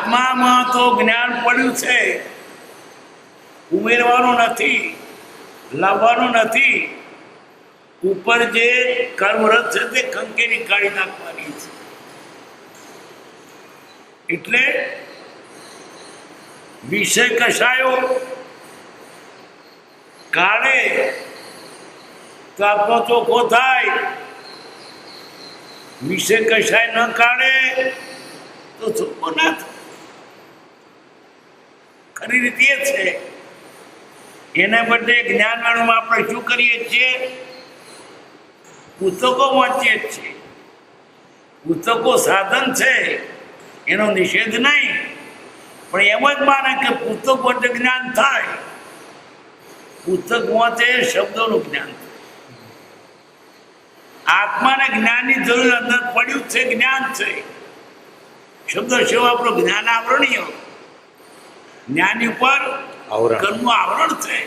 આત્મામાં તો જ્ઞાન પડ્યું છે. ઉમેરવાનું નથી, લાવવાનું નથી. ઉપર જે કર્મરત છે તે કંકેરી કાઢી નાખવાની છે. એટલે વિષય કશાયો? કાઢે તો આપનો ચોખ્ખો થાય. વિષય કશાય ન કાઢે તો ચોખ્ખો ના થાય. ખરી રીતે એ છે. એના બદલે જ્ઞાન મેળવવામાં આપણે શું કરીએ છીએ? પુસ્તકો વાંચીએ જ છીએ. પુસ્તકો સાધન છે, એનો નિષેધ નહીં. પણ એમ જ માને કે પુસ્તક વચ્ચે જ્ઞાન થાય. પુસ્તક વાંચે શબ્દોનું જ્ઞાન આત્માને જ્ઞાનની જરૂર અંદર પડ્યું છે, જ્ઞાન છે. શબ્દ શિવ આપણું જ્ઞાન આવરણીય. જ્ઞાની ઉપર ઘરનું આવરણ છે.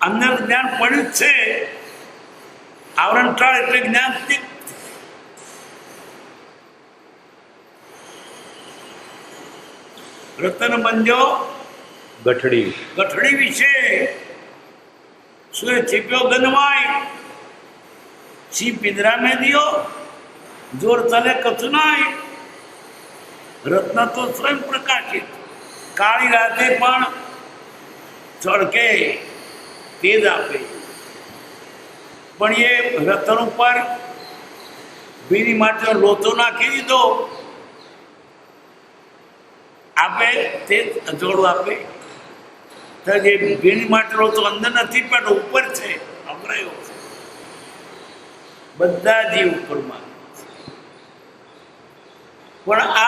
અંદર જ્ઞાન પડ્યું છે. આવરણ ટળ એટલે જ્ઞાન રતન બંધ્યો ગઠડી. ગઠડી વિશે સૂર્ય છીપ્યો ગનવાય. સી પિંદરા મેં દિયો જોર તલે કથુનાય. રત્ન તો સ્વયં પ્રકાશિત. કાળી રાતે પણ ચળકે તેજ આપે. પણ એ રતન ઉપર ભીની માટે લોચો નાખી દીધો. આપે તે અજોડું આપે. તો જે ભીણી માટલો તો અંદર નથી, પણ ઉપર છે, અમરાયો છે. બધા જીવ ઉપરમાં. પણ આ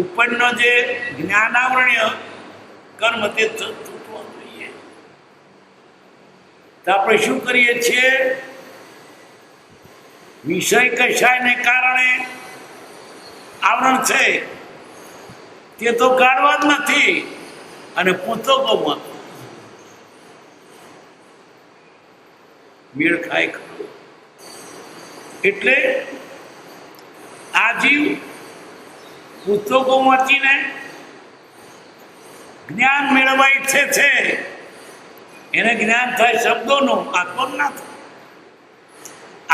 ઉપરનો જે જ્ઞાનાવરણ્ય કર્મ તે તૂટવો જોઈએ. તો આપણે શું કરીએ છીએ? વિષય કશાયને કારણે આવરણ છે. તે તો કાઢવા જ નથી અને પુસ્તકોમાં મેળ ખાય એટલે આ જીવ પુસ્તકો વાંચીને જ્ઞાન મેળવવા ઈચ્છે છે. એને જ્ઞાન થાય શબ્દોનો આત્મ ના થાય.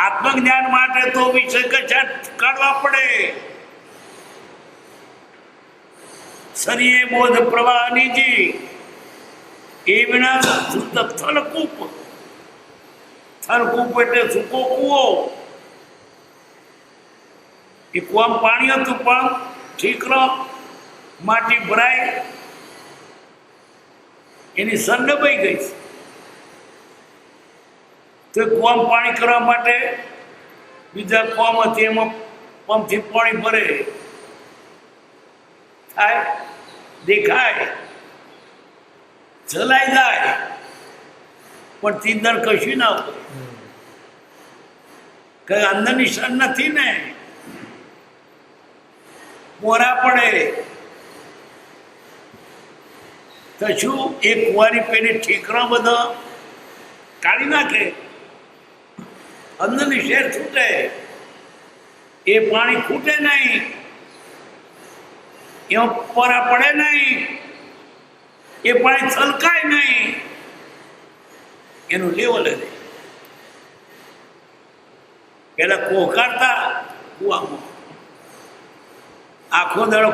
આત્મજ્ઞાન માટે તો વિષય કાઢવા પડે. સરીએ બોધ પ્રવાહની જી એ વિના શુદ્ધ થલકૂપ થલકૂપ એટલે સૂકો કૂવો. એ કુવામાં પાણી હતું પણ ઠીકર માટી ભરાય એની સંડબાઈ ગઈ છે. તો કોમ પાણી કરવા માટે બીજા કૂવામાંથી એમાં પંપથી પાણી ભરે. થાય દેખાય ચલાઈ જાય પણ તીંદર કશું ના કે અંદર નિશાન નથી ને. મોરા પડે? તો શું એ કુંવારી પેલી ઠીકરા બધા? કાઢી નાખે? અંદરની શેર છૂટે. એ પાણી ખૂટે નહીં. એમાં પરા પડે નહીં. એ પાણી છલકાય નહીં. એનું લેવલ રહે પેલા કોકારતા કુવામાં આખો દાડો.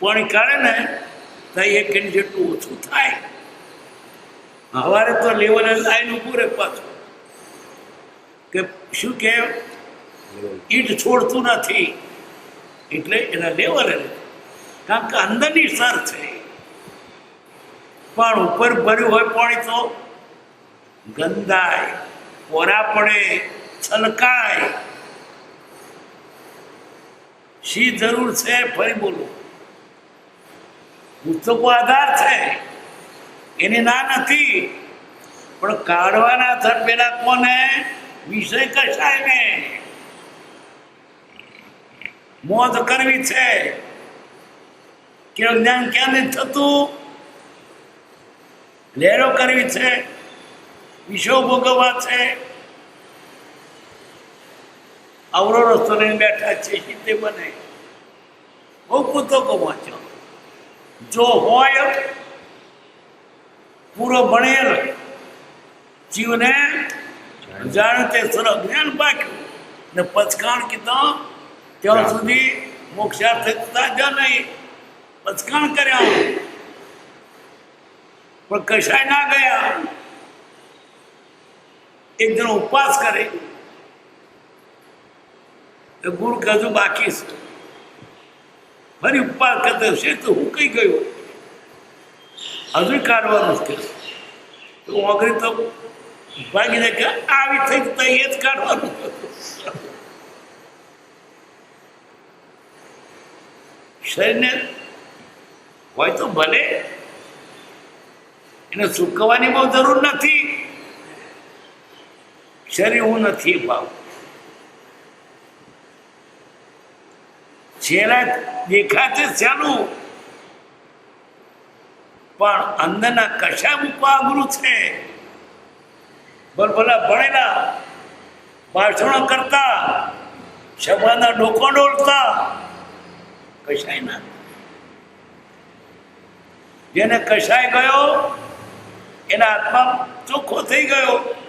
પાણી કાઢે ને તો એક ઇંચ જેટલું ઓછું થાય. સવારે તો લેવલે લાઈન ઉભું રહે પાછું. કે શું કે, ઈટ છોડતું નથી. એટલે એના લેવલે કારણ કે અંદરની સર છે. પણ ઉપર ભર્યું હોય પાણી તો ગંદાય કોરા પડે, છલકાય. શી જરૂર છે, ફરી બોલું. પુસ્તકો આધાર છે. એની ના નથી. પણ કાઢવાના થર પેલા વિષય કશાય ને મોજ કરવી છે. કે જ્ઞાન ક્યાં નથી થતું? લહેરો કરવી છે. વિષયો ભોગવવા છે. અવરો રસ્તો લઈને બેઠા છે. તે બને? બહુ પુસ્તકો વાંચો જો હોય પૂરો ભણેલ જીવને જાણે તે સરળ જ્ઞાન પાક્યું. ને પચકાણ કીધો ત્યાં સુધી મોક્ષાર્થ થતા જ નહીં. પચકાણ કર્યા. પણ કશાય ના ગયા. એક જણો ઉપવાસ કરે. ગુરુ કજુ બાકી છે. ફરી ઉપવાસ કરતો છે તો હું કઈ ગયો. હજુ કાઢવાનું છે. તો ઓગળી તો ભાગીને કે આવી થઈ તો એ જ કાઢવાનું. શરીરને હોય તો ભલે, એને સુકવવાની બહુ જરૂર નથી. શરીર હું નથી ભાવ. ચહેરા દેખાશે ચાલું. પણ અંદરના કશા મૂકવા અઘરું છે. ભલા ભણેલા ભાષણો કરતા સભાના ડોકો ડોલતા, કશાય ના. જેને કશાય ગયો, એના આત્મા ચોખ્ખો થઈ ગયો.